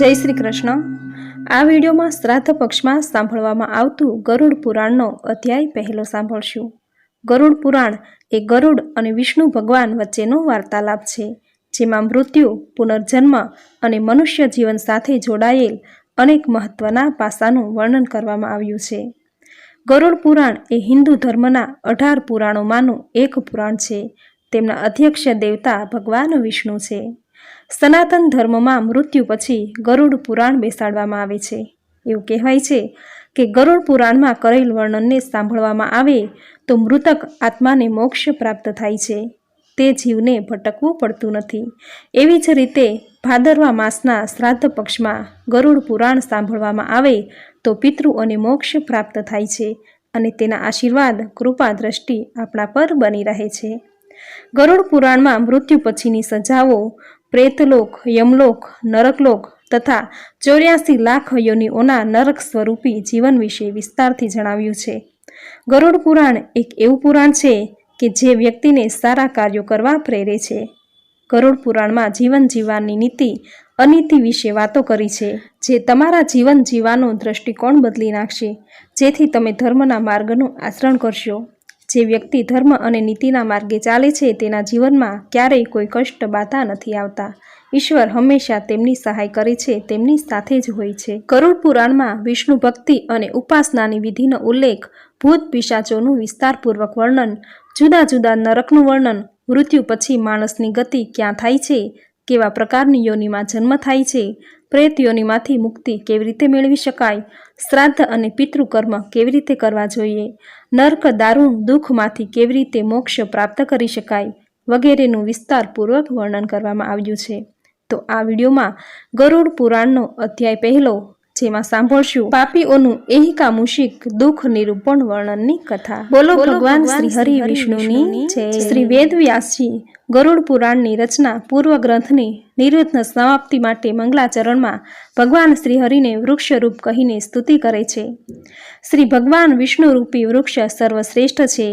જય શ્રી કૃષ્ણ. આ વિડીયોમાં શ્રાદ્ધ પક્ષમાં સાંભળવામાં આવતું ગરુડ પુરાણનો અધ્યાય પહેલો સાંભળશું. ગરુડ પુરાણ એ ગરુડ અને વિષ્ણુ ભગવાન વચ્ચેનો વાર્તાલાપ છે, જેમાં મૃત્યુ, પુનર્જન્મ અને મનુષ્ય જીવન સાથે જોડાયેલ અનેક મહત્વના પાસાનું વર્ણન કરવામાં આવ્યું છે. ગરુડ પુરાણ એ હિન્દુ ધર્મના અઢાર પુરાણોમાંનું એક પુરાણ છે. તેમના અધ્યક્ષ દેવતા ભગવાન વિષ્ણુ છે. સનાતન ધર્મમાં મૃત્યુ પછી ગરુડ પુરાણ બેસાડવામાં આવે છે. એવું કહેવાય છે કે ગરુડ પુરાણમાં કરેલ વર્ણનને સાંભળવામાં આવે તો મૃતક આત્માને મોક્ષ પ્રાપ્ત થાય છે. તે જીવને ભટકવું પડતું નથી. એવી જ રીતે ભાદરવા માસના શ્રાદ્ધ પક્ષમાં ગરુડ પુરાણ સાંભળવામાં આવે તો પિતૃઓને મોક્ષ પ્રાપ્ત થાય છે અને તેના આશીર્વાદ, કૃપા, દ્રષ્ટિ આપણા પર બની રહે છે. ગરુડ પુરાણમાં મૃત્યુ પછીની સજાઓ પ્રેતલોક, યમલોક, નરકલોક તથા ચોર્યાસી લાખ યોનિઓના નરક સ્વરૂપી જીવન વિશે વિસ્તારથી જણાવ્યું છે. ગરુડ પુરાણ એક એવું પુરાણ છે કે જે વ્યક્તિને સારા કાર્યો કરવા પ્રેરે છે. ગરુડ પુરાણમાં જીવન જીવવાની નીતિ, અનીતિ વિશે વાતો કરી છે, જે તમારા જીવન જીવવાનો દ્રષ્ટિકોણ બદલી નાખશે, જેથી તમે ધર્મના માર્ગનું આચરણ કરશો. જે વ્યક્તિ ધર્મ અને નીતિના માર્ગે ચાલે છે તેના જીવનમાં ક્યારેય કોઈ કષ્ટ બાધા નથી આવતા. ઈશ્વર હંમેશા તેમની સહાય કરે છે, તેમની સાથે જ હોય છે. કરુણ પુરાણમાં વિષ્ણુ ભક્તિ અને ઉપાસનાની વિધિનો ઉલ્લેખ ભૂત પિશાચોનું વિસ્તારપૂર્વક વર્ણન, જુદા જુદા નરકનું વર્ણન, મૃત્યુ પછી માણસની ગતિ ક્યાં થાય છે કેવા પ્રકારની યોનિમાં જન્મ થાય છે? પ્રેત યોનિમાંથી મુક્તિ કેવી રીતે મેળવી શકાય? શ્રાદ્ધ અને પિતૃકર્મ કેવી રીતે કરવા જોઈએ? નર્ક, દારૂણ દુઃખમાંથી કેવી રીતે મોક્ષ પ્રાપ્ત કરી શકાય? વગેરેનું વિસ્તારપૂર્વક વર્ણન કરવામાં આવ્યું છે. તો આ વિડીયોમાં ગરુડ પુરાણનો અધ્યાય પહેલો જેમાં સાંભળશું. પાપીઓનું એહિકા મુશિક દુઃખ નિરૂપણ વર્ણનની કથા. બોલો ભગવાન શ્રી હરિ વિષ્ણુની શ્રી વેદ વ્યાસજી ગરુડ પુરાણની રચના પૂર્વ ગ્રંથની નિરુદ્ધ સમાપ્તિ માટે મંગલાચરણમાં ભગવાન શ્રી હરિને વૃક્ષરૂપ કહીને સ્તુતિ કરે છે. શ્રી ભગવાન વિષ્ણુ રૂપી વૃક્ષ સર્વશ્રેષ્ઠ છે.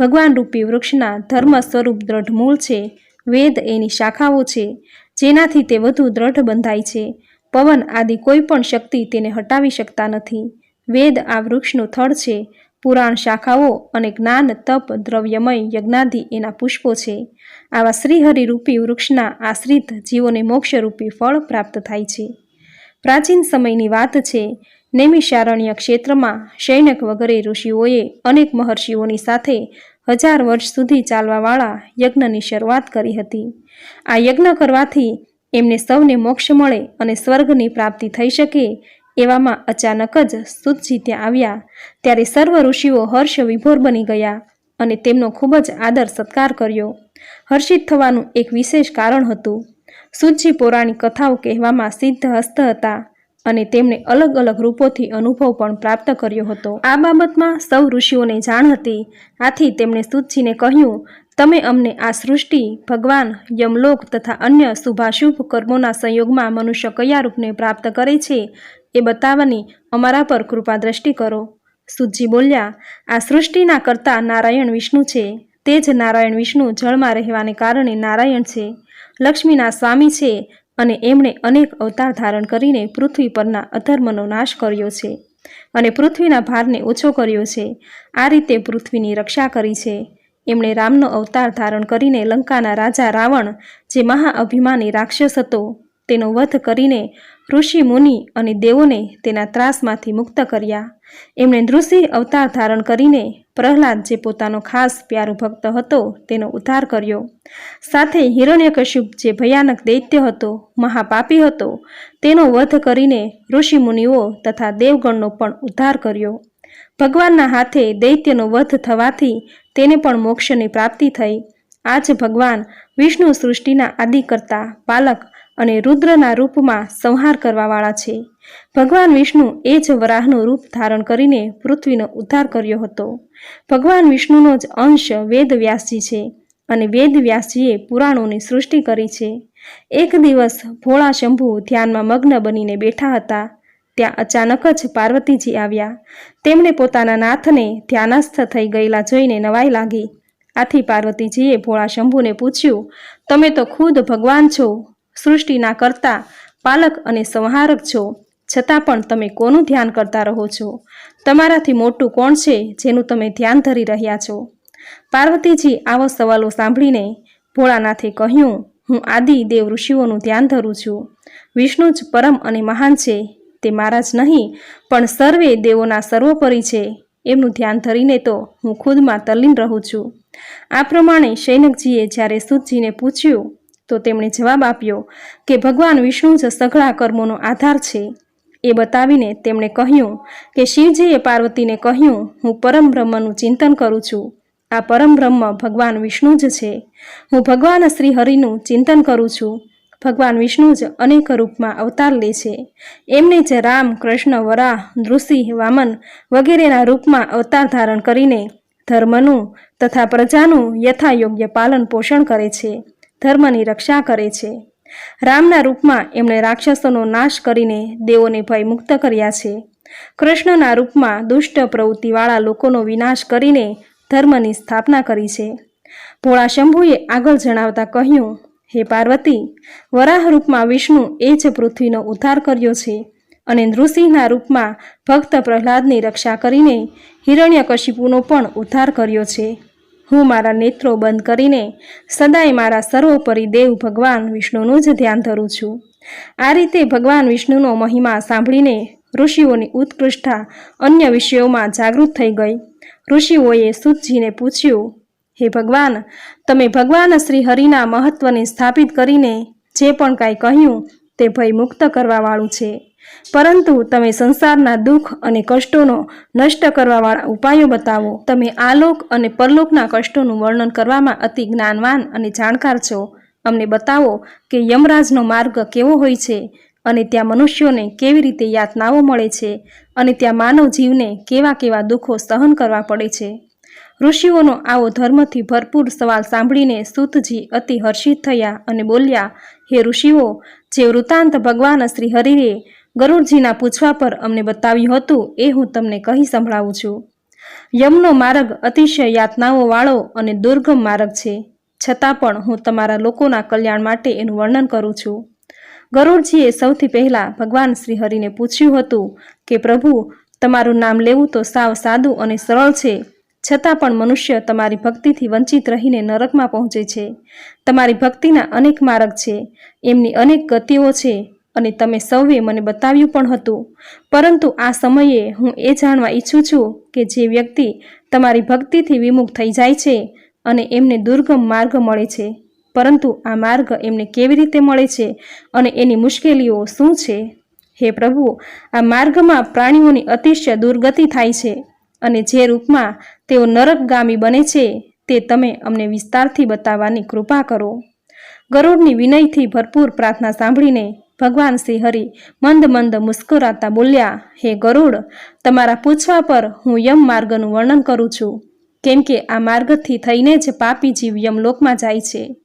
ભગવાન રૂપી વૃક્ષના ધર્મ સ્વરૂપ દ્રઢ મૂળ છે. વેદ એની શાખાઓ છે. જેનાથી તે વધુ દ્રઢ બંધાય છે. પવન આદિ કોઈ પણ શક્તિ તેને હટાવી શકતા નથી. વેદ આ વૃક્ષનું થડ છે. પુરાણ શાખાઓ અને જ્ઞાન, તપ, દ્રવ્યમય યજ્ઞાદિ એના પુષ્પો છે. આવા શ્રીહરિરૂપી વૃક્ષના આશ્રિત જીવોને મોક્ષરૂપી ફળ પ્રાપ્ત થાય છે. પ્રાચીન સમયની વાત છે. નૈમિષારણ્ય ક્ષેત્રમાં શૈનક વગેરે ઋષિઓએ અનેક મહર્ષિઓની સાથે હજાર વર્ષ સુધી ચાલવાવાળા યજ્ઞની શરૂઆત કરી હતી. આ યજ્ઞ કરવાથી એમને સૌને મોક્ષ મળે અને સ્વર્ગની પ્રાપ્તિ થઈ શકે એવામાં અચાનક જ સુતજી ત્યાં આવ્યા. ત્યારે સર્વ ઋષિઓ હર્ષ વિભોર બની ગયા અને તેમનો ખૂબ જ આદર સત્કાર કર્યો. હર્ષિત થવાનું એક વિશેષ કારણ હતું. સુતજી પૌરાણિક કથાઓ કહેવામાં સિદ્ધ હસ્ત હતા અને તેમણે અલગ અલગ રૂપોથી અનુભવ પણ પ્રાપ્ત કર્યો હતો. આ બાબતમાં સૌ ઋષિઓને જાણ હતી. આથી તેમણે સુતજીને કહ્યું તમે અમને આ સૃષ્ટિ, ભગવાન, યમલોક તથા અન્ય શુભાશુભ કર્મોના સંયોગમાં મનુષ્ય કયા રૂપને પ્રાપ્ત કરે છે એ બતાવવાની અમારા પર કૃપા દ્રષ્ટિ કરો. સુજી બોલ્યા, આ સૃષ્ટિના કરતા નારાયણ વિષ્ણુ છે. તે જ નારાયણ વિષ્ણુ જળમાં રહેવાને કારણે નારાયણ છે. લક્ષ્મીના સ્વામી છે અને એમણે અનેક અવતાર ધારણ કરીને પૃથ્વી પરના અધર્મનો નાશ કર્યો છે અને પૃથ્વીના ભારને ઓછો કર્યો છે. આ રીતે પૃથ્વીની રક્ષા કરી છે. એમણે રામનો અવતાર ધારણ કરીને લંકાના રાજા રાવણ, જે મહાઅભિમાની રાક્ષસ હતો, તેનો વધ કરીને ઋષિ મુનિ અને દેવોને તેના ત્રાસમાંથી મુક્ત કર્યા. એમણે નૃસિંહ અવતાર ધારણ કરીને પ્રહલાદ, જે પોતાનો ખાસ પ્યારો ભક્ત હતો, તેનો ઉદ્ધાર કર્યો. સાથે હિરણ્યકશ્યપ, જે ભયાનક દૈત્ય હતો, મહાપાપી હતો, તેનો વધ કરીને ઋષિ મુનિઓ તથા દેવગણનો પણ ઉદ્ધાર કર્યો. ભગવાનના હાથે દૈત્યનો વધ થવાથી તેને પણ મોક્ષની પ્રાપ્તિ થઈ. આ જ ભગવાન વિષ્ણુ સૃષ્ટિના આદિ કરતા પાલક અને રુદ્રના રૂપમાં સંહાર કરવાવાળા છે. ભગવાન વિષ્ણુ એ જ વરાહનું રૂપ ધારણ કરીને પૃથ્વીનો ઉદ્ધાર કર્યો હતો. ભગવાન વિષ્ણુનો જ અંશ વેદ વ્યાસજી છે અને વેદ વ્યાસજીએ પુરાણોની સૃષ્ટિ કરી છે. એક દિવસ ભોળા શંભુ ધ્યાનમાં મગ્ન બનીને બેઠા હતા. ત્યાં અચાનક જ પાર્વતીજી આવ્યા. તેમણે પોતાના નાથને ધ્યાનસ્થ થઈ ગયેલા જોઈને નવાઈ લાગી. આથી પાર્વતીજીએ ભોળા શંભુને પૂછ્યું, તમે તો ખુદ ભગવાન છો, સૃષ્ટિના કરતા, પાલક અને સંહારક છો. છતાં પણ તમે કોનું ધ્યાન કરતા રહો છો? તમારાથી મોટું કોણ છે જેનું તમે ધ્યાન ધરી રહ્યા છો? પાર્વતીજી આવો સવાલો સાંભળીને ભોળાનાથે કહ્યું, હું આદિ દેવ ઋષિઓનું ધ્યાન ધરું છું. વિષ્ણુ જ પરમ અને મહાન છે. તે મારા જ નહીં, પણ સર્વે દેવોના સર્વોપરી છે, એમનું ધ્યાન ધરીને તો હું ખુદમાં તલ્લીન રહું છું. આ પ્રમાણે શૈનકજીએ જ્યારે સુતજીને પૂછ્યું, તો તેમણે જવાબ આપ્યો કે ભગવાન વિષ્ણુ જ સઘળા કર્મોનો આધાર છે. એ બતાવીને તેમણે કહ્યું કે શિવજીએ પાર્વતીને કહ્યું, હું પરમ બ્રહ્મનું ચિંતન કરું છું. આ પરમ બ્રહ્મ ભગવાન વિષ્ણુ જ છે. હું ભગવાન શ્રી હરિનું ચિંતન કરું છું. ભગવાન વિષ્ણુ જ અનેક રૂપમાં અવતાર લે છે. એમને જ રામ, કૃષ્ણ, વરાહ, નૃસિંહ, વામન વગેરેના રૂપમાં અવતાર ધારણ કરીને ધર્મનું તથા પ્રજાનું યથાયોગ્ય પાલન પોષણ કરે છે, ધર્મની રક્ષા કરે છે. રામના રૂપમાં એમણે રાક્ષસોનો નાશ કરીને દેવોને ભય મુક્ત કર્યા છે. કૃષ્ણના રૂપમાં દુષ્ટ પ્રવૃત્તિવાળા લોકોનો વિનાશ કરીને ધર્મની સ્થાપના કરી છે. ભોળા શંભુએ આગળ જણાવતા કહ્યું હે પાર્વતી વરાહ રૂપમાં વિષ્ણુ એ જ પૃથ્વીનો ઉદ્ધાર કર્યો છે અને નૃસિંહના રૂપમાં ભક્ત પ્રહલાદની રક્ષા કરીને હિરણ્યકશિપુનો પણ ઉદ્ધાર કર્યો છે. હું મારા નેત્રો બંધ કરીને સદાય મારા સર્વોપરી દેવ ભગવાન વિષ્ણુનું જ ધ્યાન ધરું છું. આ રીતે ભગવાન વિષ્ણુનો મહિમા સાંભળીને ઋષિઓની ઉત્કૃષ્ટતા અન્ય વિષયોમાં જાગૃત થઈ ગઈ. ઋષિઓએ સુતજીને પૂછ્યું હે ભગવાન, તમે ભગવાન શ્રી હરિના મહત્વને સ્થાપિત કરીને જે પણ કાંઈ કહ્યું તે ભય મુક્ત કરવાવાળું છે. પરંતુ તમે સંસારના દુઃખ અને કષ્ટોનો નષ્ટ કરવાવાળા ઉપાયો બતાવો. તમે આલોક અને પરલોકના કષ્ટોનું વર્ણન કરવામાં અતિ જ્ઞાનવાન અને જાણકાર છો. અમને બતાવો કે યમરાજનો માર્ગ કેવો હોય છે અને ત્યાં મનુષ્યોને કેવી રીતે યાતનાઓ મળે છે અને ત્યાં માનવ જીવને કેવા કેવા દુઃખો સહન કરવા પડે છે. ઋષિઓનો આવો ધર્મથી ભરપૂર સવાલ સાંભળીને સુતજી અતિ હર્ષિત થયા અને બોલ્યા, હે ઋષિઓ, જે વૃત્તાંત ભગવાન શ્રી હરિએ ગરુડજીના પૂછવા પર અમને બતાવ્યું હતું, એ હું તમને કહી સંભળાવું છું. યમનો માર્ગ અતિશય યાતનાઓ વાળો અને દુર્ગમ માર્ગ છે. છતાં પણ હું તમારા લોકોના કલ્યાણ માટે એનું વર્ણન કરું છું. ગરુડજીએ સૌથી પહેલાં ભગવાન શ્રી હરિને પૂછ્યું હતું કે, પ્રભુ, તમારું નામ લેવું તો સાવ સાદું અને સરળ છે. છતાં પણ મનુષ્ય તમારી ભક્તિથી વંચિત રહીને નરકમાં પહોંચે છે. તમારી ભક્તિના અનેક માર્ગ છે. એમની અનેક ગતિઓ છે અને તમે સૌએ મને બતાવ્યું પણ હતું. પરંતુ આ સમયે હું એ જાણવા ઈચ્છું છું કે જે વ્યક્તિ તમારી ભક્તિથી વિમુખ થઈ જાય છે અને એમને દુર્ગમ માર્ગ મળે છે. પરંતુ આ માર્ગ એમને કેવી રીતે મળે છે અને એની મુશ્કેલીઓ શું છે? હે પ્રભુ, આ માર્ગમાં પ્રાણીઓની અતિશય દુર્ગતિ થાય છે અને જે રૂપમાં તેઓ નરકગામી બને છે, તે તમે અમને વિસ્તારથી બતાવવાની કૃપા કરો. ગરુડની વિનયથી ભરપૂર પ્રાર્થના સાંભળીને ભગવાન શ્રી હરિ મંદ મંદ મુસ્કુરાતા બોલ્યા, હે ગરુડ, તમારા પૂછવા પર હું યમ માર્ગનું વર્ણન કરું છું. કેમ કે આ માર્ગથી થઈને જ પાપી જીવ યમલોકમાં જાય છે.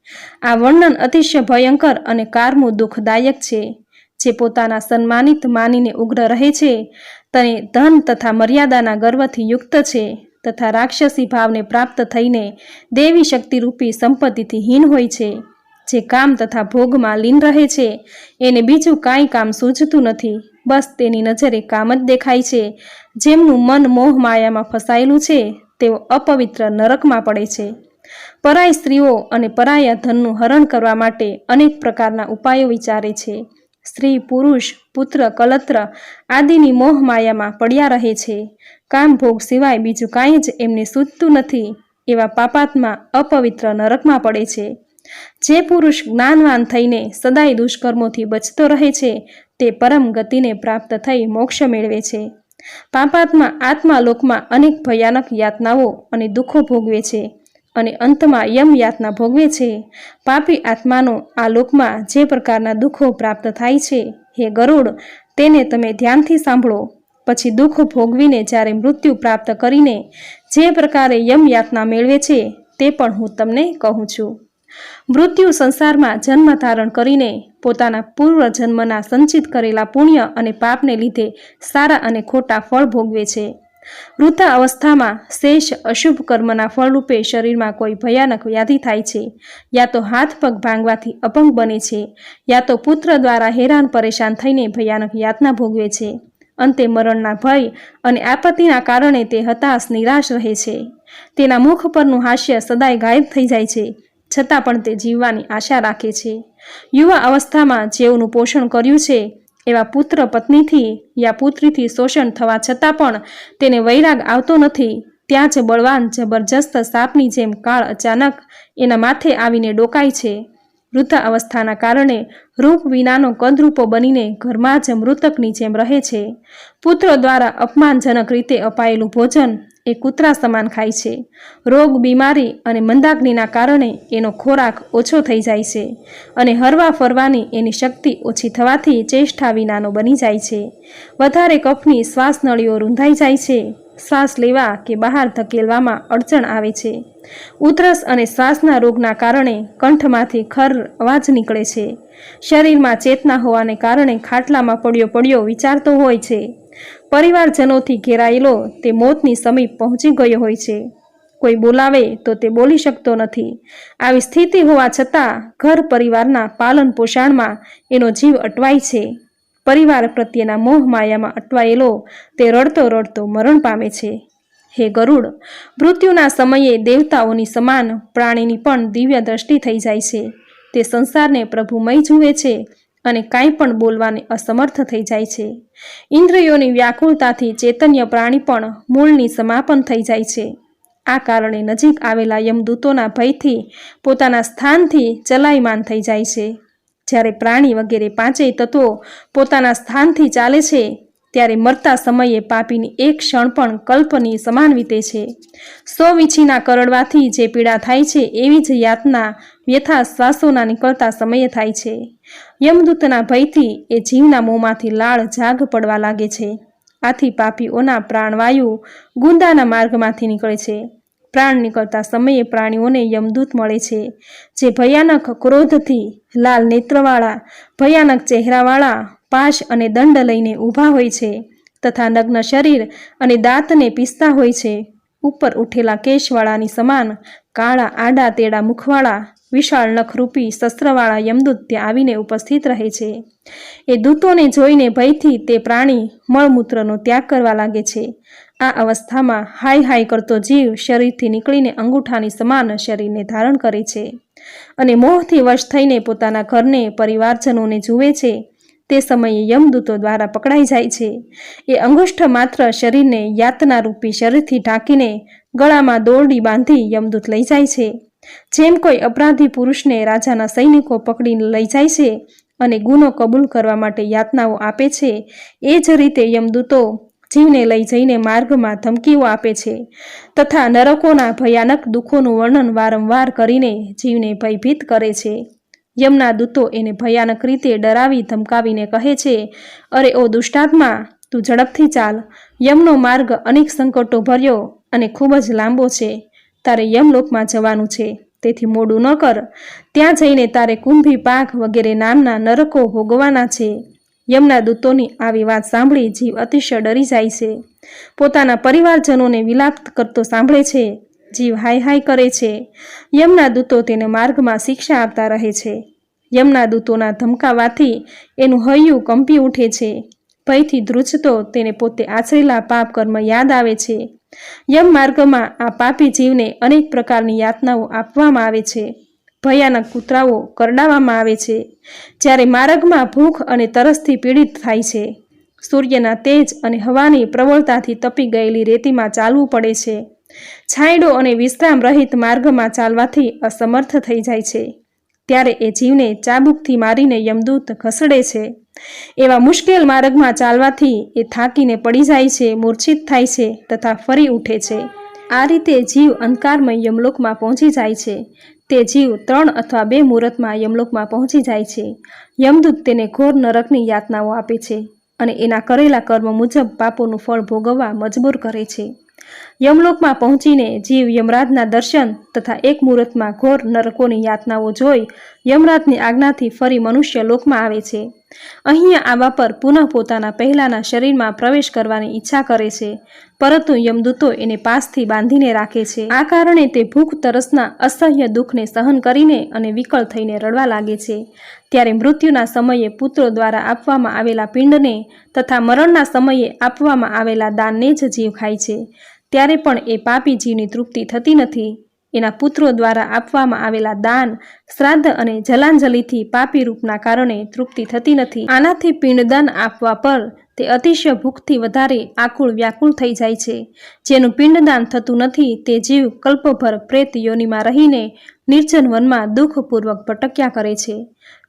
આ વર્ણન અતિશય ભયંકર અને કારમું દુઃખદાયક છે. જે પોતાના સન્માનિત માનીને ઉગ્ર રહે છે, તને ધન તથા મર્યાદાના ગર્વથી યુક્ત છે. તથા રાક્ષસી ભાવને પ્રાપ્ત થઈને દેવી શક્તિરૂપી સંપત્તિથી હીન હોય છે. જે કામ તથા ભોગમાં લીન રહે છે, એને બીજું કાંઈ કામ સૂઝતું નથી. બસ તેની નજરે કામ જ દેખાય છે. જેમનું મન મોહ માયામાં ફસાયેલું છે, તેઓ અપવિત્ર નરકમાં પડે છે. પરાય સ્ત્રીઓ અને પરાયા ધનનું હરણ કરવા માટે અનેક પ્રકારના ઉપાયો વિચારે છે. સ્ત્રી, પુરુષ, પુત્ર, કલત્ર આદિની મોહ માયામાં પડ્યા રહે છે. કામ ભોગ સિવાય બીજું કાંઈ જ એમને સૂચતું નથી, એવા પાપાત્મા અપવિત્ર નરકમાં પડે છે. જે પુરુષ જ્ઞાનવાન થઈને સદાય દુષ્કર્મોથી બચતો રહે છે, તે પરમ ગતિને પ્રાપ્ત થઈ મોક્ષ મેળવે છે. પાપાત્મા આત્માલોકમાં અનેક ભયાનક યાતનાઓ અને દુઃખો ભોગવે છે. અને અંતમાં યમ યાતના ભોગવે છે. પાપી આત્માનો આ લોકમાં જે પ્રકારના દુઃખો પ્રાપ્ત થાય છે, હે ગરુડ, તેને તમે ધ્યાનથી સાંભળો. પછી દુઃખ ભોગવીને જ્યારે મૃત્યુ પ્રાપ્ત કરીને જે પ્રકારે યમ યાતના મેળવે છે, તે પણ હું તમને કહું છું. મૃત્યુ સંસારમાં જન્મ ધારણ કરીને પોતાના પૂર્વ જન્મના સંચિત કરેલા પુણ્ય અને પાપને લીધે સારા અને ખોટા ફળ ભોગવે છે. વૃદ્ધા અવસ્થામાં શેષ અશુભ કર્મના ફળરૂપે શરીરમાં કોઈ ભયાનક વ્યાધિ થાય છે. યા તો હાથ પગ ભાંગવાથી અપંગ બને છે, યા તો પુત્ર દ્વારા હેરાન પરેશાન થઈને ભયાનક યાતના ભોગવે છે. અંતે મરણના ભય અને આપત્તિના કારણે તે હતાશ, નિરાશ રહે છે. તેના મુખ પરનું હાસ્ય સદાય ગાયબ થઈ જાય છે, છતાં પણ તે જીવવાની આશા રાખે છે. યુવા અવસ્થામાં જેઓનું પોષણ કર્યું છે એવા પુત્ર પત્નીથી યા પુત્રીથી શોષણ થવા છતાં પણ તેને વૈરાગ આવતો નથી. ત્યાં જ બળવાન, જબરજસ્ત સાપની જેમ કાળ અચાનક એના માથે આવીને ડોકાય છે. વૃદ્ધા અવસ્થાના કારણે રૂપ વિનાનો કદરૂપો બનીને ઘરમાં જ મૃતકની જેમ રહે છે. પુત્ર દ્વારા અપમાનજનક રીતે અપાયેલું ભોજન એ કૂતરા સમાન ખાય છે. રોગ, બીમારી અને મંદાગ્નિના કારણે એનો ખોરાક ઓછો થઈ જાય છે અને હરવા ફરવાની એની શક્તિ ઓછી થવાથી ચેષ્ટા વિનાનો બની જાય છે. વધારે કફની શ્વાસનળીઓ રૂંધાઈ જાય છે. શ્વાસ લેવા કે બહાર ધકેલવામાં અડચણ આવે છે. ઉધરસ અને શ્વાસના રોગના કારણે કંઠમાંથી ખર અવાજ નીકળે છે. શરીરમાં ચેતના હોવાને કારણે ખાટલામાં પડ્યો પડ્યો વિચારતો હોય છે. પરિવારજનોથી ઘેરાયેલો તે મોતની સમીપ પહોંચી ગયો હોય છે. કોઈ બોલાવે તો તે બોલી શકતો નથી. આવી સ્થિતિ હોવા છતાં ઘર પરિવારના પાલન પોષણમાં એનો જીવ અટવાય છે. પરિવાર પ્રત્યેના મોહ માયામાં અટવાયેલો તે રડતો રડતો મરણ પામે છે. હે ગરુડ, મૃત્યુના સમયે દેવતાઓની સમાન પ્રાણીની પણ દિવ્ય દ્રષ્ટિ થઈ જાય છે. તે સંસારને પ્રભુમય જુએ છે અને કાંઈ પણ બોલવાને અસમર્થ થઈ જાય છે. ઇન્દ્રિયોની વ્યાકુળતાથી ચૈતન્ય પ્રાણી પણ મૂળની સમાપન થઈ જાય છે. આ કારણે નજીક આવેલા યમદૂતોના ભયથી પોતાના સ્થાનથી ચલાયમાન થઈ જાય છે. જ્યારે પ્રાણી વગેરે પાંચેય તત્વો પોતાના સ્થાનથી ચાલે છે, ત્યારે મરતા સમયે પાપીની એક ક્ષણ પણ કલ્પની સમાન વીતે છે. સો વીછીના કરડવાથી જે પીડા થાય છે, એવી જ યાતના વ્યથા શ્વાસોના નીકળતા સમયે થાય છે. યમદૂતના ભયથી એ જીવના મોંમાંથી લાળ જાગ પડવા લાગે છે. આથી પાપીઓના પ્રાણવાયુ ગુંદાના માર્ગમાંથી નીકળે છે. પ્રાણ નીકળતા સમયે પ્રાણીઓને યમદૂત મળે છે, જે ભયાનક ક્રોધથી લાલ નેત્રવાળા, ભયાનક ચહેરાવાળા, પાશ અને દંડ લઈને ઊભા હોય છે તથા નગ્ન શરીર અને દાંતને પીસતા હોય છે. ઉપર ઉઠેલા કેશવાળાની સમાન કાળા આડા તેડા મુખવાળા વિશાળ નખરૂપી શસ્ત્રવાળા યમદૂત ત્યાં આવીને ઉપસ્થિત રહે છે. એ દૂતોને જોઈને ભયથી તે પ્રાણી મળમૂત્રનો ત્યાગ કરવા લાગે છે. આ અવસ્થામાં હાય હાય કરતો જીવ શરીરથી નીકળીને અંગૂઠાની સમાન શરીરને ધારણ કરે છે અને મોહથી વશ થઈને પોતાના ઘરને, પરિવારજનોને જુએ છે. તે સમયે યમદૂતો દ્વારા પકડાઈ જાય છે. એ અંગુષ્ઠ માત્ર શરીરને યાતનારૂપી શરીરથી ઢાંકીને ગળામાં દોરડી બાંધી યમદૂત લઈ જાય છે. જેમ કોઈ અપરાધી પુરુષને રાજાના સૈનિકો પકડીને લઈ જાય છે અને ગુનો કબૂલ કરવા માટે યાતનાઓ આપે છે, એ જ રીતે યમદૂતો જીવને લઈ જઈને માર્ગમાં ધમકીઓ આપે છે તથા નરકોના ભયાનક દુઃખોનું વર્ણન વારંવાર કરીને જીવને ભયભીત કરે છે. યમના દૂતો એને ભયાનક રીતે ડરાવી, ધમકાવીને કહે છે, અરે, ઓ દુષ્ટાત્મા, તું ઝડપથી ચાલ. યમનો માર્ગ અનેક સંકટો ભર્યો અને ખૂબ જ લાંબો છે. તારે યમલોકમાં જવાનું છે. તેથી મોડું ન કર. ત્યાં જઈને તારે કુંભી પાક વગેરે નામના નરકો ભોગવાના છે. યમના દૂતોની આવી વાત સાંભળી જીવ અતિશય ડરી જાય છે. પોતાના પરિવારજનોને વિલાપ કરતો સાંભળે છે. જીવ હાય હાય કરે છે. યમના દૂતો તેને માર્ગમાં શિક્ષા આપતા રહે છે. યમના દૂતોના ધમકાવાથી એનું હૈયું કંપી ઉઠે છે. ભયથી ધ્રુજતો તેને પોતે આચરેલા પાપ કર્મ યાદ આવે છે. યમ માર્ગમાં આ પાપી જીવને અનેક પ્રકારની યાતનાઓ આપવામાં આવે છે. ભયાનક કૂતરાઓ કરડાવવામાં આવે છે. જ્યારે માર્ગમાં ભૂખ અને તરસથી પીડિત થાય છે, સૂર્યના તેજ અને હવાની પ્રબળતાથી તપી ગયેલી રેતીમાં ચાલવું પડે છે. છાંયડો અને વિશ્રામ રહિત માર્ગમાં ચાલવાથી અસમર્થ થઈ જાય છે. ત્યારે એ જીવને ચાબુકથી મારીને યમદૂત ઘસડે છે. એવા મુશ્કેલ માર્ગમાં ચાલવાથી એ થાકીને પડી જાય છે, મૂર્છિત થાય છે તથા ફરી ઉઠે છે. આ રીતે જીવ અંધકારમય યમલોકમાં પહોંચી જાય છે. તે જીવ ત્રણ અથવા બે મુહૂર્તમાં યમલોકમાં પહોંચી જાય છે. યમદૂત તેને ઘોર નરકની યાતનાઓ આપે છે અને એના કરેલા કર્મ મુજબ પાપોનું ફળ ભોગવવા મજબૂર કરે છે. યમલોકમાં પહોંચીને જીવ યમરાજના દર્શન તથા એક મુહૂર્તમાં ઘોર નરકોની યાતનાઓ જોઈ યમરાજની આજ્ઞાથી ફરી મનુષ્ય લોકમાં આવે છે. અહીંયા આવા પર પુનઃ પોતાના પહેલાના શરીરમાં પ્રવેશ કરવાની ઈચ્છા કરે છે, પરંતુ યમદૂતો એને પાસથી બાંધીને રાખે છે. આ કારણે તે ભૂખ, તરસના અસહ્ય દુઃખને સહન કરીને અને વિકળ થઈને રડવા લાગે છે. ત્યારે મૃત્યુના સમયે પુત્રો દ્વારા આપવામાં આવેલા પિંડને તથા મરણના સમયે આપવામાં આવેલા દાનને જ જીવ ખાય છે. ત્યારે પણ એ પાપી જીવની તૃપ્તિ થતી નથી. એના પુત્રો દ્વારા આપવામાં આવેલા દાન, શ્રાદ્ધ અને જલાંજલિથી પાપી રૂપના કારણે તૃપ્તિ થતી નથી. આનાથી પિંડદાન આપવા પર તે અતિશય ભૂખથી વધારે આકુળ વ્યાકુળ થઈ જાય છે. જેનું પિંડદાન થતું નથી તે જીવ કલ્પભર પ્રેત યોનિમાં રહીને નિર્જન વનમાં દુઃખપૂર્વક ભટક્યા કરે છે.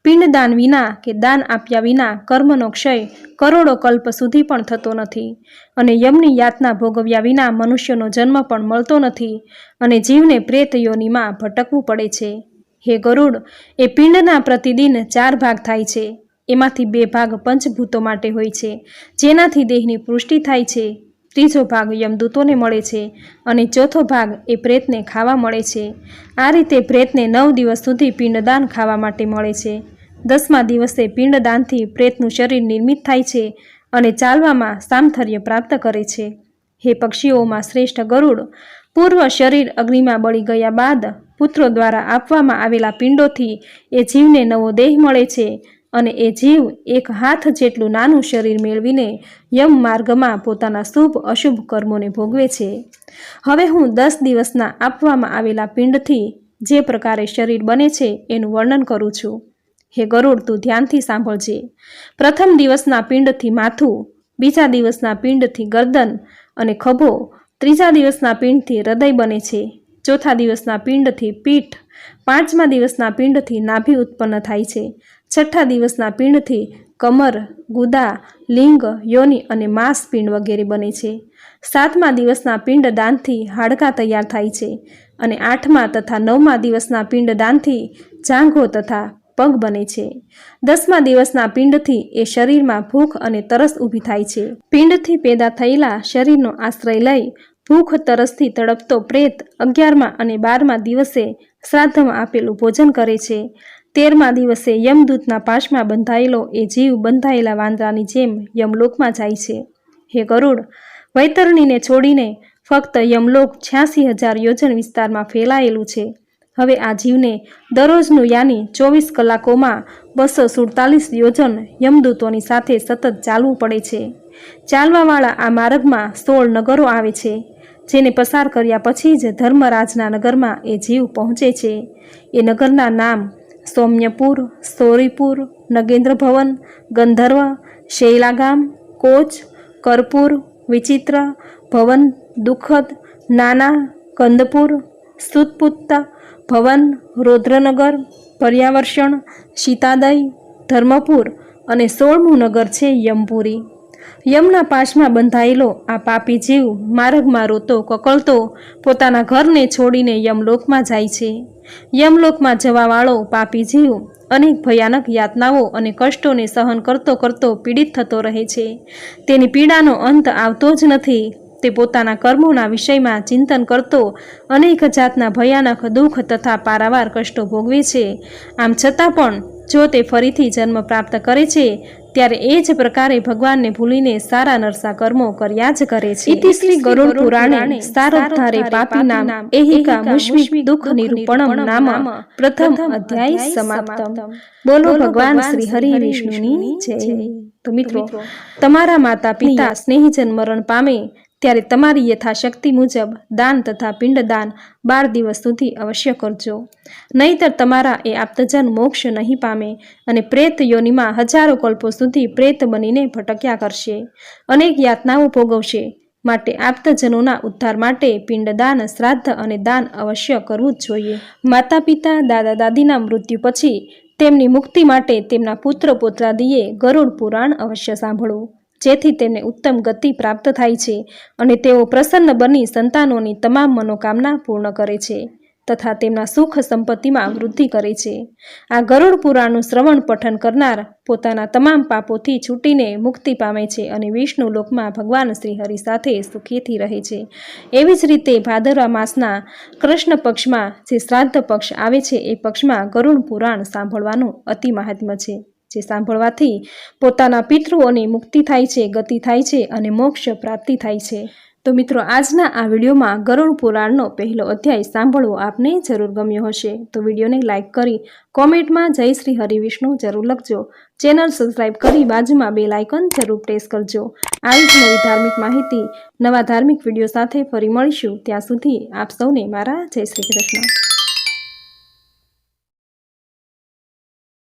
પિંડદાન વિના કે દાન આપ્યા વિના કર્મનો ક્ષય કરોડો કલ્પ સુધી પણ થતો નથી અને યમની યાતના ભોગવ્યા વિના મનુષ્યનો જન્મ પણ મળતો નથી અને જીવને પ્રેત યોનિમાં ભટકવું પડે છે. હે ગરુડ, એ પિંડના પ્રતિદિન ચાર ભાગ થાય છે. એમાંથી બે ભાગ પંચભૂતો માટે હોય છે, જેનાથી દેહની પુષ્ટિ થાય છે. ત્રીજો ભાગ યમદૂતોને મળે છે અને ચોથો ભાગ એ પ્રેતને ખાવા મળે છે. આ રીતે પ્રેતને નવ દિવસ સુધી પિંડદાન ખાવા માટે મળે છે. દસમા દિવસે પિંડદાનથી પ્રેતનું શરીર નિર્મિત થાય છે અને ચાલવામાં સામથર્ય પ્રાપ્ત કરે છે. હે પક્ષીઓમાં શ્રેષ્ઠ ગરુડ, પૂર્વ શરીર અગ્નિમાં બળી ગયા બાદ પુત્રો દ્વારા આપવામાં આવેલા પિંડોથી એ જીવને નવો દેહ મળે છે અને એ જીવ એક હાથ જેટલું નાનું શરીર મેળવીને યમ માર્ગમાં પોતાના શુભ અશુભ કર્મોને ભોગવે છે. હવે હું દસ દિવસના આપવામાં આવેલા પિંડથી જે પ્રકારે શરીર બને છે એનું વર્ણન કરું છું. હે ગરુડ, તું ધ્યાનથી સાંભળજે. પ્રથમ દિવસના પિંડથી માથું, બીજા દિવસના પિંડથી ગરદન અને ખભો, ત્રીજા દિવસના પિંડથી હૃદય બને છે. ચોથા દિવસના પિંડથી પીઠ, પાંચમા દિવસના પિંડથી નાભી ઉત્પન્ન થાય છે. છઠ્ઠા દિવસના પિંડથી કમર, ગુદા, લિંગ, યોનિ અને માંસ પિંડ વગેરે બને છે. સાતમા દિવસના પિંડ દાનથી હાડકાં તૈયાર થાય છે અને આઠમા તથા નવમા દિવસના પિંડ દાનથી જાંઘો તથા પગ બને છે. દસમા દિવસના પિંડથી એ શરીરમાં ભૂખ અને તરસ ઊભી થાય છે. પિંડથી પેદા થયેલા શરીરનો આશ્રય લઈ ભૂખ તરસથી તડપતો પ્રેત અગિયારમા અને બારમા દિવસે શ્રાદ્ધમાં આપેલું ભોજન કરે છે. તેરમા દિવસે યમદૂતના પાશમાં બંધાયેલો એ જીવ બંધાયેલા વાંદરાની જેમ યમલોકમાં જાય છે. હે ગરુડ, વૈતરણીને છોડીને ફક્ત યમલોક છ્યાસી હજાર યોજન વિસ્તારમાં ફેલાયેલું છે. હવે આ જીવને દરરોજનું યાની ચોવીસ કલાકોમાં બસો સુડતાલીસ યોજન યમદૂતોની સાથે સતત ચાલવું પડે છે. ચાલવાવાળા આ માર્ગમાં સોળ નગરો આવે છે, જેને પસાર કર્યા પછી જ ધર્મરાજના નગરમાં એ જીવ પહોંચે છે. એ નગરના નામ સૌમ્યપુર, સોરીપુર, નગેન્દ્ર ભવન, ગંધર્વ, શૈલાગામ, કોચ, કરપુર, વિચિત્ર, ભવન, દુઃખદ, નાના, કંદપુર, સુતપુત્ત ભવન, રુદ્રનગર, પર્યાવર્ષણ સીતાદય ધર્મપુર અને સોળમું નગર છે યમપુરી. યમના પાશમાં બંધાયેલો આ પાપી જીવ માર્ગમાં રોતો, કકળતો, પોતાના ઘરને છોડીને યમલોકમાં જાય છે. યમલોકમાં જવાવાળો પાપી જીવ અનેક ભયાનક યાતનાઓ અને કષ્ટોને સહન કરતો કરતો પીડિત થતો રહે છે. તેની પીડાનો અંત આવતો જ નથી. તે પોતાના કર્મોના વિષયમાં ચિંતન કરતો અનેક જાતના ભયાનક દુઃખ તથા પારાવાર કષ્ટો ભોગવે છે. આમ છતાં પણ જો તે ફરીથી જન્મ પ્રાપ્ત કરે છે ત્યારે એ જ પ્રકારે ભગવાનને ભૂલીને સારા નરસા કર્મો કર્યા જ કરે છે. ઇતિ શ્રી ગરુડ પુરાણે સારધારે પાપી નામ એહિકા મુશ્મિ દુઃખ નિરૂપણમ નામ પ્રથમ અધ્યાય સમાપ્તમ. બોલો ભગવાન શ્રી હરિ વિષ્ણુની જય. તો મિત્રો તમારા માતા પિતા સ્નેહીજન મરણ પામે ત્યારે તમારી યથાશક્તિ મુજબ દાન તથા પિંડદાન બાર દિવસ સુધી અવશ્ય કરજો. નહીતર તમારા એ આપ્તજન મોક્ષ નહીં પામે અને પ્રેત યોનિમાં હજારો કલ્પો સુધી પ્રેત બનીને ભટક્યા કરશે. અનેક યાતનાઓ ભોગવશે. માટે આપતજનોના ઉદ્ધાર માટે પિંડદાન, શ્રાદ્ધ અને દાન અવશ્ય કરવું જ જોઈએ. માતા પિતા દાદા દાદીના મૃત્યુ પછી તેમની મુક્તિ માટે તેમના પુત્ર પોતરાદીએ ગરુડ પુરાણ અવશ્ય સાંભળવું જેથી તેમને ઉત્તમ ગતિ પ્રાપ્ત થાય છે અને તેઓ પ્રસન્ન બની સંતાનોની તમામ મનોકામના પૂર્ણ કરે છે તથા તેમના સુખ સંપત્તિમાં વૃદ્ધિ કરે છે. આ ગરુડ પુરાણનું શ્રવણ પઠન કરનાર પોતાના તમામ પાપોથી છૂટીને મુક્તિ પામે છે અને વિષ્ણુ લોકમાં ભગવાન શ્રી હરિ સાથે સુખીથી રહે છે. એવી જ રીતે ભાદરવા માસના કૃષ્ણ પક્ષમાં જે શ્રાદ્ધ પક્ષ આવે છે, એ પક્ષમાં ગરુડ પુરાણ સાંભળવાનું અતિ મહાત્મ્ય છે. જે સાંભળવાથી પોતાના પિતૃઓની મુક્તિ થાય છે, ગતિ થાય છે અને મોક્ષ પ્રાપ્તિ થાય છે. તો મિત્રો, આજના આ વિડીયોમાં ગરુડ પુરાણનો પહેલો અધ્યાય સાંભળવો આપને જરૂર ગમ્યો હશે. તો વિડીયોને લાઇક કરી, કોમેન્ટમાં જય શ્રી હરિવિષ્ણુ જરૂર લખજો. ચેનલ સબસ્ક્રાઇબ કરી બાજુમાં બે લાઇકન જરૂર પ્રેસ કરજો. આવી જ નવી ધાર્મિક માહિતી, નવા ધાર્મિક વીડિયો સાથે ફરી મળીશું. ત્યાં સુધી આપ સૌને મારા જય શ્રી કૃષ્ણ.